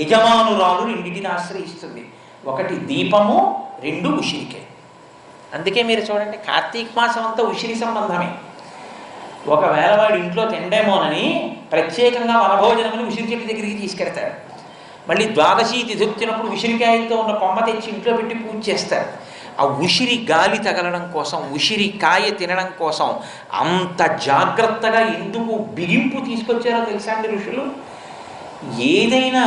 యజమానురాలు రెండింటిని ఆశ్రయిస్తుంది. ఒకటి దీపము రెండు ఉసిరికే అందుకే మీరు చూడండి కార్తీక మాసం అంతా ఉసిరి సంబంధమే. ఒకవేళ వాడు ఇంట్లో తిండేమోనని ప్రత్యేకంగా వనభోజనమని ఉసిరి చెట్టు దగ్గరికి తీసుకెడతాడు. మళ్ళీ ద్వాదశి తిథి వచ్చినప్పుడు ఉసిరికాయలతో ఉన్న కొమ్మ తెచ్చి ఇంట్లో పెట్టి పూజ చేస్తారు. ఆ ఉసిరి గాలి తగలడం కోసం ఉసిరి కాయ తినడం కోసం అంత జాగ్రత్తగా ఎందుకు బిగింపు తీసుకొచ్చారో తెలుసా అండి ఋషులు? ఏదైనా